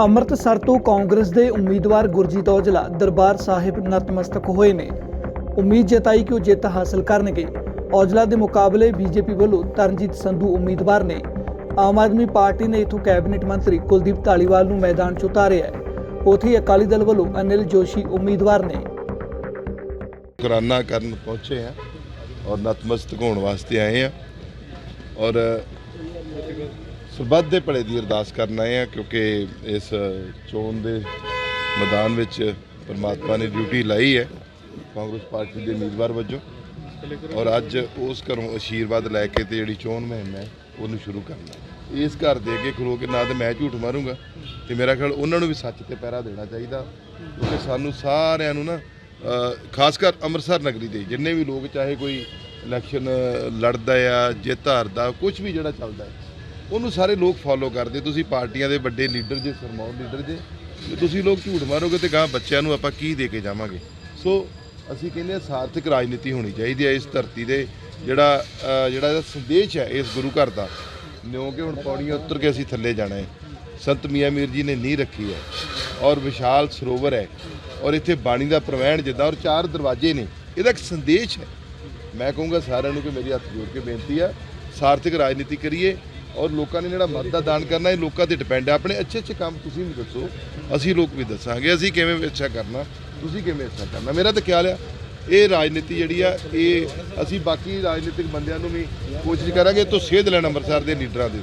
ਅੰਮ੍ਰਿਤਸਰ ਤੋਂ ਕਾਂਗਰਸ ਦੇ ਉਮੀਦਵਾਰ ਗੁਰਜੀਤ ਔਜਲਾ ਦਰਬਾਰ ਸਾਹਿਬ ਨਤਮਸਤਕ ਹੋਏ ਨੇ। ਉਮੀਦ ਜਤਾਈ ਕਿ ਉਹ ਜਿੱਤ ਹਾਸਲ ਕਰਨਗੇ। ਔਜਲਾ ਦੇ ਮੁਕਾਬਲੇ ਬੀਜੇਪੀ ਵੱਲੋਂ ਤਰਨਜੀਤ ਸੰਧੂ ਉਮੀਦਵਾਰ ਨੇ। ਆਮ ਆਦਮੀ ਪਾਰਟੀ ਨੇ ਇਥੋਂ ਕੈਬਨਿਟ ਮੰਤਰੀ ਕੁਲਦੀਪ ਢਾਲੀਵਾਲ ਨੂੰ ਮੈਦਾਨ 'ਚ ਉਤਾਰਿਆ ਹੈ। ਉੱਥੇ ਅਕਾਲੀ ਦਲ ਵੱਲੋਂ ਅਨਿਲ ਜੋਸ਼ੀ ਉਮੀਦਵਾਰ ਨੇ। ਕਰਾਨਾ ਕਰਨ ਪਹੁੰਚੇ ਆ ਔਰ ਨਤਮਸਤਕ ਹੋਣ ਵਾਸਤੇ ਆਏ ਆ ਔਰ ਸਰਬੱਤ ਦੇ ਭਲੇ ਦੀ ਅਰਦਾਸ ਕਰਨ ਆਏ ਆ ਕਿਉਂਕਿ ਇਸ ਚੋਣ ਦੇ ਮੈਦਾਨ ਵਿੱਚ ਪਰਮਾਤਮਾ ਨੇ ਡਿਊਟੀ ਲਾਈ ਹੈ ਕਾਂਗਰਸ ਪਾਰਟੀ ਦੇ ਉਮੀਦਵਾਰ ਵਜੋਂ। ਔਰ ਅੱਜ ਉਸ ਘਰੋਂ ਆਸ਼ੀਰਵਾਦ ਲੈ ਕੇ ਤੇ ਜਿਹੜੀ ਚੋਣ ਮੁਹਿੰਮ ਹੈ, ਉਹਨੂੰ ਸ਼ੁਰੂ ਕਰਨਾ ਇਸ ਘਰ ਦੇ ਅੱਗੇ ਖਲੋ ਕੇ ਨਾ ਤੇ ਮੈਂ ਝੂਠ ਮਾਰੂੰਗਾ ਤੇ ਮੇਰਾ ਖਿਆਲ ਉਹਨਾਂ ਨੂੰ ਵੀ ਸੱਚ ਤੇ ਪਹਿਰਾ ਦੇਣਾ ਚਾਹੀਦਾ। ਕਿਉਂਕਿ ਸਾਨੂੰ ਸਾਰਿਆਂ ਨੂੰ ਨਾ ਖਾਸ ਕਰ ਅੰਮ੍ਰਿਤਸਰ ਨਗਰੀ ਦੇ ਜਿੰਨੇ ਵੀ ਲੋਕ, ਚਾਹੇ ਕੋਈ ਇਲੈਕਸ਼ਨ ਲੜਦਾ ਆ, ਜਿੱਤ ਹਾਰਦਾ ਕੁਝ ਵੀ ਜਿਹੜਾ ਚੱਲਦਾ ਹੈ ਉਹਨੂੰ ਸਾਰੇ ਲੋਕ ਫੋਲੋ ਕਰਦੇ, ਤੁਸੀਂ ਪਾਰਟੀਆਂ ਦੇ ਵੱਡੇ ਲੀਡਰ ਜੇ ਸਰਮਾਉ ਲੀਡਰ ਜੇ, ਤੇ ਤੁਸੀਂ ਲੋਕ ਝੂਠ ਮਾਰੋਗੇ ਤੇ ਗਾਂ ਬੱਚਿਆਂ ਨੂੰ ਆਪਾਂ ਕੀ ਦੇ ਕੇ ਜਾਵਾਂਗੇ? ਸੋ ਅਸੀਂ ਕਹਿੰਦੇ ਹਾਂ ਸਾਰਥਕ ਰਾਜਨੀਤੀ ਹੋਣੀ ਚਾਹੀਦੀ ਹੈ ਇਸ ਧਰਤੀ ਦੇ ਜਿਹੜਾ ਜਿਹੜਾ ਇਹਦਾ ਸੰਦੇਸ਼ ਹੈ ਇਸ ਗੁਰੂ ਘਰ ਦਾ। ਨਿਉ ਕਿ ਹੁਣ ਪੌੜੀਆਂ ਉਤਰ ਕੇ ਅਸੀਂ ਥੱਲੇ ਜਾਣਾ ਹੈ। ਸੰਤ ਮੀਆਂ ਮੀਰ ਜੀ ਨੇ ਨੀਂਹ ਰੱਖੀ ਹੈ ਔਰ ਵਿਸ਼ਾਲ ਸਰੋਵਰ ਹੈ ਔਰ ਇੱਥੇ ਬਾਣੀ ਦਾ ਪ੍ਰਵਹਿਣ ਜਿੱਦਾਂ ਔਰ ਚਾਰ ਦਰਵਾਜ਼ੇ ਨੇ, ਇਹਦਾ ਇੱਕ ਸੰਦੇਸ਼ ਹੈ। ਮੈਂ ਕਹੂੰਗਾ ਸਾਰਿਆਂ ਨੂੰ ਕਿ ਮੇਰੀ ਹੱਥ ਜੋੜ ਕੇ ਬੇਨਤੀ ਆ ਸਾਰਥਕ ਰਾਜਨੀਤੀ ਕਰੀਏ ਔਰ ਲੋਕਾਂ ਨੇ ਜਿਹੜਾ ਮਤ ਦਾ ਦਾਨ ਕਰਨਾ, ਇਹ ਲੋਕਾਂ ਤੇ ਡਿਪੈਂਡ ਹੈ ਆਪਣੇ ਅੱਛੇ ਅੱਛੇ ਕੰਮ ਤੁਸੀਂ ਵੀ ਦੱਸੋ, ਅਸੀਂ ਲੋਕ ਵੀ ਦੱਸਾਂਗੇ। ਅਸੀਂ ਕਿਵੇਂ ਅੱਛਾ ਕਰਨਾ, ਤੁਸੀਂ ਕਿਵੇਂ ਅੱਛਾ ਕਰਨਾ? ਮੇਰਾ ਤਾਂ ਖਿਆਲ ਆ, ਇਹ ਰਾਜਨੀਤੀ ਜਿਹੜੀ ਆ, ਇਹ ਅਸੀਂ ਬਾਕੀ ਰਾਜਨੀਤਿਕ ਬੰਦਿਆਂ ਨੂੰ ਵੀ ਕੋਸ਼ਿਸ਼ ਕਰਾਂਗੇ ਤੋਂ ਸੇਧ ਲੈਣ ਅੰਮ੍ਰਿਤਸਰ ਦੇ ਲੀਡਰਾਂ ਦੇ